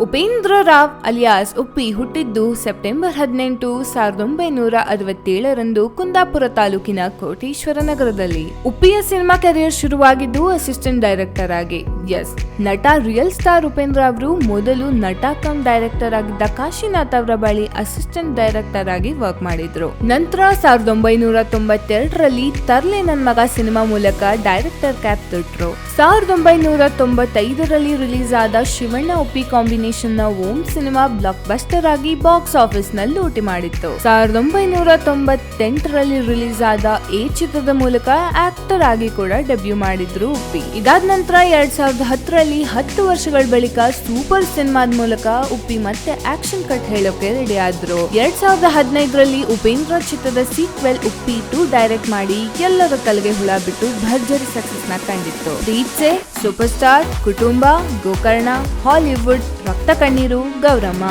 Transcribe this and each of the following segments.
Upendra Rao alias Uppi ಹುಟ್ಟಿದ್ದು September ಹದಿನೆಂಟು ಸಾವಿರದ ಒಂಬೈನೂರ ಅರವತ್ತೇಳರಂದು ಕುಂದಾಪುರ ತಾಲೂಕಿನ ಕೋಟೇಶ್ವರ ನಗರದಲ್ಲಿ. ಉಪ್ಪಿಯ ಸಿನಿಮಾ ಕೆರಿಯರ್ ಶುರುವಾಗಿದ್ದು ಅಸಿಸ್ಟೆಂಟ್ ಡೈರೆಕ್ಟರ್ ಆಗಿ ಎಸ್. ನಟ ರಿಯಲ್ ಸ್ಟಾರ್ ಉಪೇಂದ್ರ ಅವರು ಮೊದಲು ನಟ ಕಮ್ ಡೈರೆಕ್ಟರ್ ಆಗಿದ್ದ ಕಾಶಿನಾಥ್ ಅವರ ಬಳಿ ಅಸಿಸ್ಟೆಂಟ್ ಡೈರೆಕ್ಟರ್ ಆಗಿ ವರ್ಕ್ ಮಾಡಿದ್ರು. ನಂತರ ಸಾವಿರದ ಒಂಬೈನೂರ ತೊಂಬತ್ತೆರಡರಲ್ಲಿ ತರ್ಲೆ ನನ್ ಮಗ ಸಿನಿಮಾ ಮೂಲಕ ಡೈರೆಕ್ಟರ್ ಕ್ಯಾಪ್ ತೊಟ್ರು. ಸಾವಿರದ ಒಂಬೈನೂರ ತೊಂಬತ್ತೈದರಲ್ಲಿ ರಿಲೀಸ್ ಆದ ಶಿವಣ್ಣ ಉಪ್ಪಿ ಕಾಂಬಿನೇಷನ್ನ ಓಂ ಸಿನಿಮಾ ಬ್ಲಾಕ್ ಬಸ್ಟರ್ ಆಗಿ ಬಾಕ್ಸ್ ಆಫೀಸ್ನಲ್ಲಿ ಲೂಟಿ ಮಾಡಿತ್ತು. ಸಾವಿರದ ಒಂಬೈನೂರ ತೊಂಬತ್ತೆಂಟರಲ್ಲಿ ರಿಲೀಸ್ ಆದ ಎ ಚಿತ್ರದ ಮೂಲಕ ಆಕ್ಟರ್ ಆಗಿ ಕೂಡ ಡೆಬ್ಯೂ ಮಾಡಿದ್ರು ಉಪ್ಪಿ. ಇದಾದ ನಂತರ ಎರಡ್ ಸಾವಿರದ ಹತ್ತರಲ್ಲಿ ಹತ್ತು ವರ್ಷಗಳ ಬಳಿಕ ಸೂಪರ್ ಸಿನಿಮಾದ ಮೂಲಕ ಉಪ್ಪಿ ಮತ್ತೆ ಆಕ್ಷನ್ ಕಟ್ ಹೇಳೋಕೆ ರೆಡಿ ಆದ್ರು. ಎರಡ್ ಸಾವಿರದ ಹದಿನೈದರಲ್ಲಿ ಉಪೇಂದ್ರ ಚಿತ್ರದ ಸೀಕ್ವೆಲ್ ಉಪ್ಪಿ ಟು ಡೈರೆಕ್ಟ್ ಮಾಡಿ ಎಲ್ಲರ ಕಲೆಗೆ ಹುಳ ಬಿಟ್ಟು ಭರ್ಜರಿ ಸಕ್ಸಸ್ನ ಕಂಡಿತ್ತು. ದೀಪ್ಸೆ ಸೂಪರ್ ಸ್ಟಾರ್ ಕುಟುಂಬ, ಗೋಕರ್ಣ ಹಾಲಿವುಡ್ ರಕ್ತ ಕಣ್ಣೀರು, ಗೌರಮ್ಮ.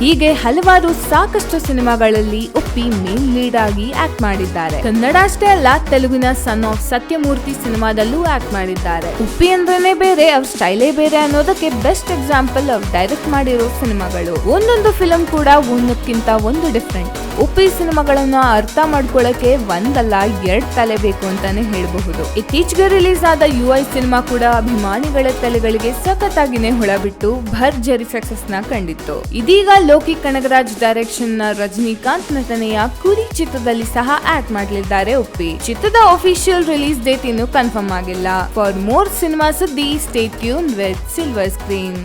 ಹೀಗೆ ಹಲವಾರು ಸಾಕಷ್ಟು ಸಿನಿಮಾಗಳಲ್ಲಿ ಉಪ್ಪಿ ಮೇನ್ ಲೀಡ್ ಆಗಿ ಆಕ್ಟ್ ಮಾಡಿದ್ದಾರೆ. ಕನ್ನಡ ಅಷ್ಟೇ ಅಲ್ಲ, ತೆಲುಗಿನ ಸನ್ ಆಫ್ ಸತ್ಯಮೂರ್ತಿ ಸಿನಿಮಾದಲ್ಲೂ ಆಕ್ಟ್ ಮಾಡಿದ್ದಾರೆ. ಉಪ್ಪಿ ಅಂದ್ರೇನೆ ಬೇರೆ, ಅವ್ರ ಸ್ಟೈಲೇ ಬೇರೆ ಅನ್ನೋದಕ್ಕೆ ಬೆಸ್ಟ್ ಎಕ್ಸಾಂಪಲ್ ಅವ್ರು ಡೈರೆಕ್ಟ್ ಮಾಡಿರೋ ಸಿನಿಮಾಗಳು. ಒಂದೊಂದು ಫಿಲಂ ಕೂಡ ಒಂದಕ್ಕಿಂತ ಒಂದು ಡಿಫ್ರೆಂಟ್ ಉಪ್ಪಿ ಸಿನಿಮಾಗಳನ್ನ ಅರ್ಥ ಮಾಡ್ಕೊಳ್ಳಕ್ಕೆ ಒಂದಲ್ಲ, ಎರಡ್ ತಲೆ ಬೇಕು ಅಂತಾನೆ ಹೇಳಬಹುದು. ಇತ್ತೀಚೆಗೆ ರಿಲೀಸ್ ಆದ ಯು ಐ ಸಿನಿಮಾ ಕೂಡ ಅಭಿಮಾನಿಗಳ ತಲೆಗಳಿಗೆ ಸಖತ್ತಾಗಿನೇ ಹೊಳಬಿಟ್ಟು ಭರ್ಜರಿ ಸಕ್ಸಸ್ನ ಕಂಡಿತ್ತು. ಇದೀಗ ಲೋಕಿ ಕನಗರಾಜ್ ಡೈರೆಕ್ಷನ್ನ ರಜನಿಕಾಂತ್ ನಟನೆಯ ಕುರಿ ಚಿತ್ರದಲ್ಲಿ ಸಹ ಆಕ್ಟ್ ಮಾಡಲಿದ್ದಾರೆ ಉಪ್ಪಿ. ಚಿತ್ರದ ಅಫಿಷಿಯಲ್ ರಿಲೀಸ್ ಡೇಟ್ ಇನ್ನು ಕನ್ಫರ್ಮ್ ಆಗಿಲ್ಲ. ಫಾರ್ ಮೋರ್ ಸಿನಿಮಾ ಸುದ್ದಿ stay tuned with silver screen